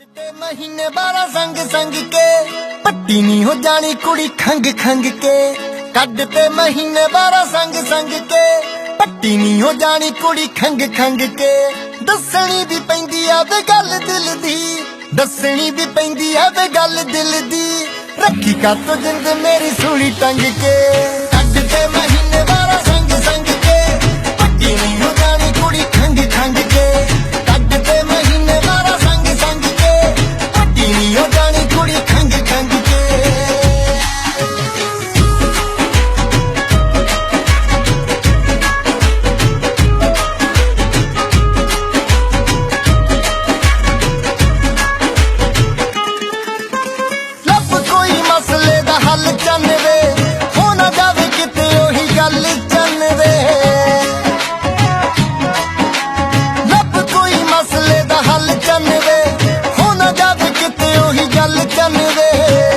ਤੇ ਮਹੀਨੇ 12 ਸੰਗ ਸੰਗ ਕੇ। ਪੱਟੀ ਨਹੀਂ ਹੋ ਜਾਣੀ ਕੁੜੀ ਖੰਗ ਖੰਗ ਕੇ। ਕੱਢ ਤੇ ਮਹੀਨੇ 12 ਸੰਗ ਸੰਗ ਕੇ। ਪੱਟੀ ਨਹੀਂ ਹੋ ਜਾਣੀ ਕੁੜੀ ਖੰਗ ਖੰਗ ਕੇ। ਦੱਸਣੀ ਵੀ ਪੈਂਦੀ ਆ ਵੇ ਗੱਲ ਦਿਲ ਦੀ। ਦੱਸਣੀ ਵੀ ਪੈਂਦੀ ਆ ਵੇ ਗੱਲ ਦਿਲ ਦੀ। ਰੱਖੀ ਕਾ ਤੋ ਜਿੰਦ ਮੇਰੀ ਸੂਲੀ ਟੰਗ ਕੇ। ਮਸਲੇ ਦਾ ਹੱਲ ਚੰਨਵੇ, ਹੋ ਨਾ ਜਾਵੇ ਕਿਤੇ ਉਹੀ ਗੱਲ ਚੰਨਵੇ। ਲੱਭ ਕੋਈ ਮਸਲੇ ਦਾ ਹੱਲ ਚੰਨਵੇ, ਹੋ ਨਾ ਜਾਵੇ ਕਿਤੇ ਉਹੀ ਗੱਲ ਚੰਨਵੇ।